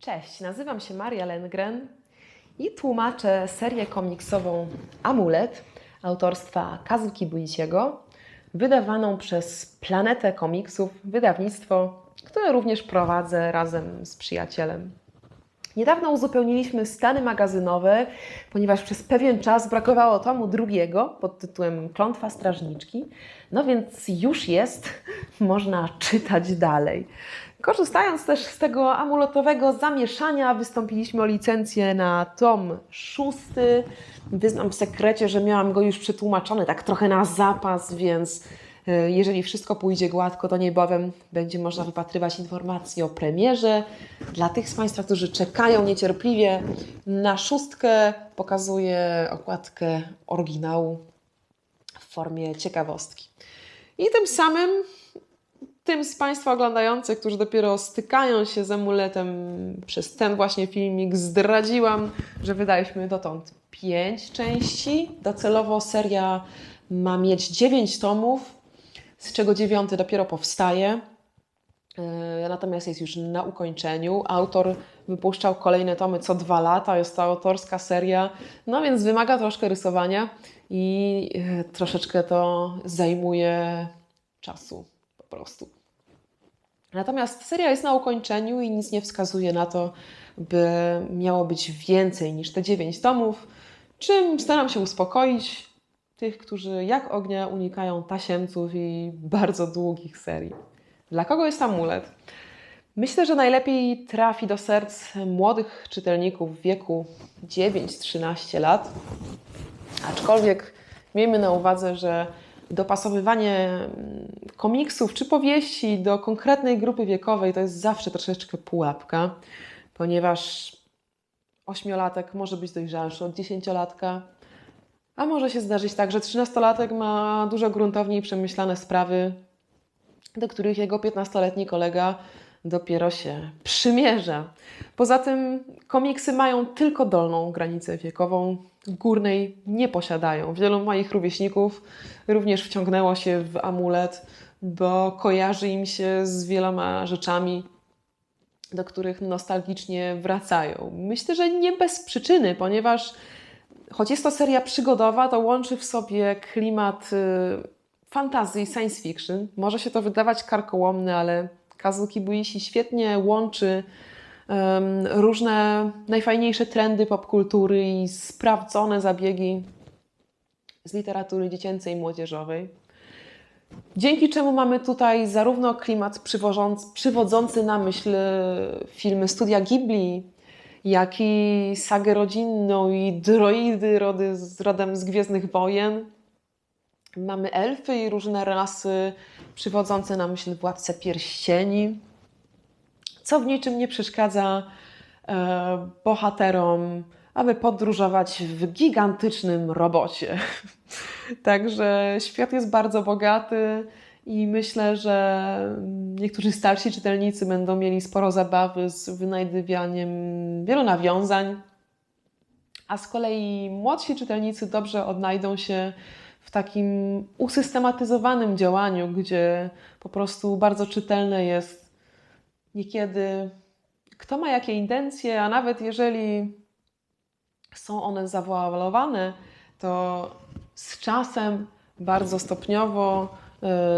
Cześć, nazywam się Maria Lengren i tłumaczę serię komiksową Amulet autorstwa Kazuki Buiciego, wydawaną przez Planetę Komiksów, wydawnictwo, które również prowadzę razem z przyjacielem. Niedawno uzupełniliśmy stany magazynowe, ponieważ przez pewien czas brakowało tomu drugiego pod tytułem Klątwa Strażniczki. No więc już jest, można czytać dalej. Korzystając też z tego amuletowego zamieszania, wystąpiliśmy o licencję na tom szósty. Wyznam w sekrecie, że miałam go już przetłumaczony tak trochę na zapas, więc jeżeli wszystko pójdzie gładko, to niebawem będzie można wypatrywać informacji o premierze. Dla tych z Państwa, którzy czekają niecierpliwie na szóstkę, pokazuję okładkę oryginału w formie ciekawostki. I tym samym tym z Państwa oglądających, którzy dopiero stykają się z amuletem przez ten właśnie filmik, zdradziłam, że wydaliśmy dotąd pięć części. Docelowo seria ma mieć dziewięć tomów, z czego dziewiąty dopiero powstaje. Yy, Natomiast jest już na ukończeniu. Autor wypuszczał kolejne tomy co dwa lata. Jest to autorska seria, no więc wymaga troszkę rysowania i yy, troszeczkę to zajmuje czasu po prostu. Natomiast seria jest na ukończeniu i nic nie wskazuje na to, by miało być więcej niż te 9 tomów, czym staram się uspokoić tych, którzy jak ognia unikają tasiemców i bardzo długich serii. Dla kogo jest amulet? Myślę, że najlepiej trafi do serc młodych czytelników w wieku 9-13 lat. Aczkolwiek miejmy na uwadze, że dopasowywanie mm, komiksów czy powieści do konkretnej grupy wiekowej to jest zawsze troszeczkę pułapka, ponieważ ośmiolatek może być dojrzalszy od dziesięciolatka, a może się zdarzyć tak, że trzynastolatek ma dużo gruntowniej przemyślane sprawy, do których jego 15-letni kolega dopiero się przymierza. Poza tym komiksy mają tylko dolną granicę wiekową, górnej nie posiadają. Wielu moich rówieśników również wciągnęło się w amulet, bo kojarzy im się z wieloma rzeczami, do których nostalgicznie wracają. Myślę, że nie bez przyczyny, ponieważ choć jest to seria przygodowa, to łączy w sobie klimat y, fantazji, science fiction. Może się to wydawać karkołomne, ale Kazuki Buishi świetnie łączy różne najfajniejsze trendy popkultury i sprawdzone zabiegi z literatury dziecięcej i młodzieżowej. Dzięki czemu mamy tutaj zarówno klimat przywodzący na myśl filmy studia Ghibli, jak i sagę rodzinną i droidy rody, z- rodem z Gwiezdnych Wojen. Mamy elfy i różne rasy przywodzące na myśl Władcę Pierścieni, co w niczym nie przeszkadza e, bohaterom, aby podróżować w gigantycznym robocie. Także świat jest bardzo bogaty i myślę, że niektórzy starsi czytelnicy będą mieli sporo zabawy z wynajdywaniem wielu nawiązań, a z kolei młodsi czytelnicy dobrze odnajdą się w takim usystematyzowanym działaniu, gdzie po prostu bardzo czytelne jest niekiedy kto ma jakie intencje, a nawet jeżeli są one zawoalowane, to z czasem bardzo stopniowo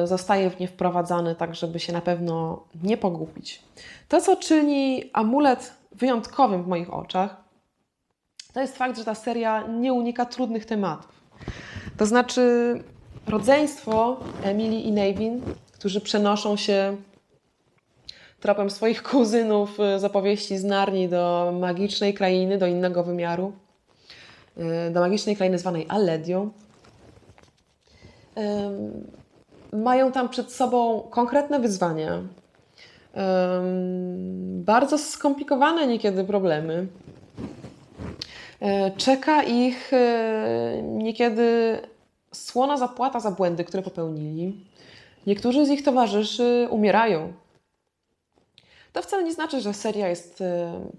zostaje w nie wprowadzany, tak żeby się na pewno nie pogubić. To, co czyni amulet wyjątkowym w moich oczach, to jest fakt, że ta seria nie unika trudnych tematów. To znaczy rodzeństwo Emily i Navin, którzy przenoszą się tropem swoich kuzynów y, z opowieści z Narni do magicznej krainy, do innego wymiaru, y, do magicznej krainy zwanej Alledią. Mają tam przed sobą konkretne wyzwania, bardzo skomplikowane niekiedy problemy. Y, Czeka ich y, niekiedy słona zapłata za błędy, które popełnili. Niektórzy z ich towarzyszy umierają. To wcale nie znaczy, że seria jest y,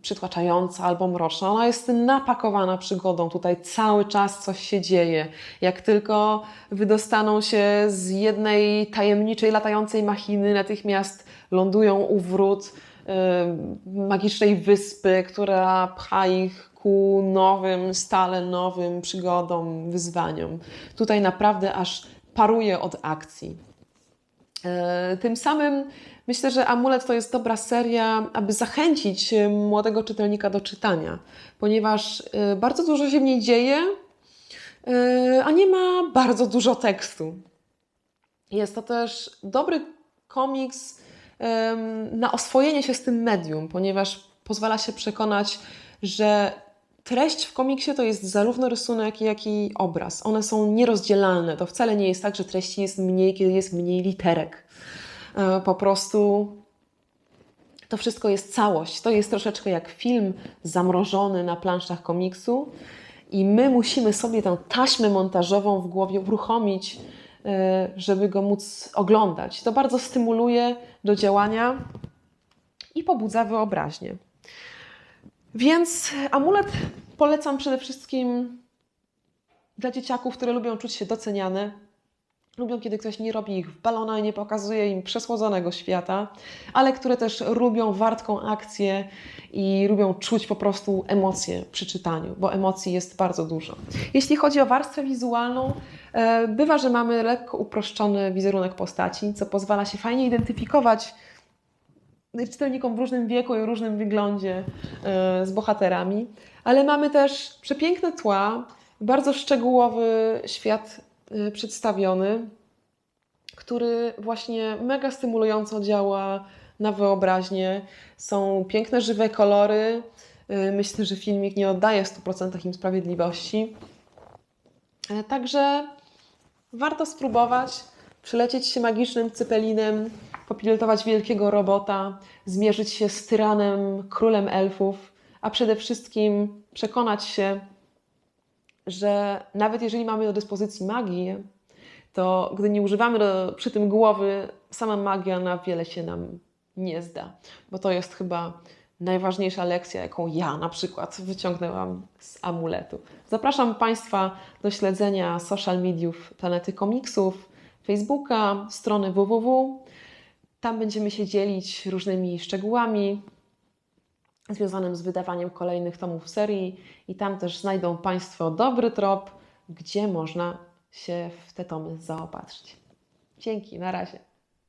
przytłaczająca albo mroczna. Ona jest napakowana przygodą. Tutaj cały czas coś się dzieje. Jak tylko wydostaną się z jednej tajemniczej, latającej machiny, natychmiast lądują u wrót y, magicznej wyspy, która pcha ich ku nowym, stale nowym przygodom, wyzwaniom. Tutaj naprawdę aż paruje od akcji. E, tym samym myślę, że Amulet to jest dobra seria, aby zachęcić e, młodego czytelnika do czytania, ponieważ e, bardzo dużo się w niej dzieje, a nie ma bardzo dużo tekstu. Jest to też dobry komiks na oswojenie się z tym medium, ponieważ pozwala się przekonać, że treść w komiksie to jest zarówno rysunek, jak i obraz. One są nierozdzielalne. To wcale nie jest tak, że treści jest mniej, kiedy jest mniej literek. E, po prostu to wszystko jest całość. To jest troszeczkę jak film zamrożony na planszach komiksu i my musimy sobie tę taśmę montażową w głowie uruchomić, e, żeby go móc oglądać. To bardzo stymuluje do działania i pobudza wyobraźnię. Więc amulet polecam przede wszystkim dla dzieciaków, które lubią czuć się doceniane, lubią, kiedy ktoś nie robi ich w balona i nie pokazuje im przesłodzonego świata, ale które też lubią wartką akcję i lubią czuć po prostu emocje przy czytaniu, bo emocji jest bardzo dużo. Jeśli chodzi o warstwę wizualną, e, bywa, że mamy lekko uproszczony wizerunek postaci, co pozwala się fajnie identyfikować czytelnikom w różnym wieku i różnym wyglądzie e, z bohaterami, ale mamy też przepiękne tła, bardzo szczegółowy świat przedstawiony, który właśnie mega stymulująco działa na wyobraźnię. Są piękne, żywe kolory. E, myślę, że filmik nie oddaje w 100% im sprawiedliwości. Także warto spróbować przylecieć się magicznym cypelinem, popilotować wielkiego robota, zmierzyć się z tyranem, królem elfów, a przede wszystkim przekonać się, że nawet jeżeli mamy do dyspozycji magię, to gdy nie używamy do, przy tym głowy, sama magia na wiele się nam nie zda, bo to jest chyba najważniejsza lekcja, jaką ja na przykład wyciągnęłam z amuletu. Zapraszam Państwa do śledzenia social mediów Planety Komiksów, Facebooka, strony www. Tam będziemy się dzielić różnymi szczegółami związanym z wydawaniem kolejnych tomów serii i tam też znajdą Państwo dobry trop, gdzie można się w te tomy zaopatrzyć. Dzięki, na razie.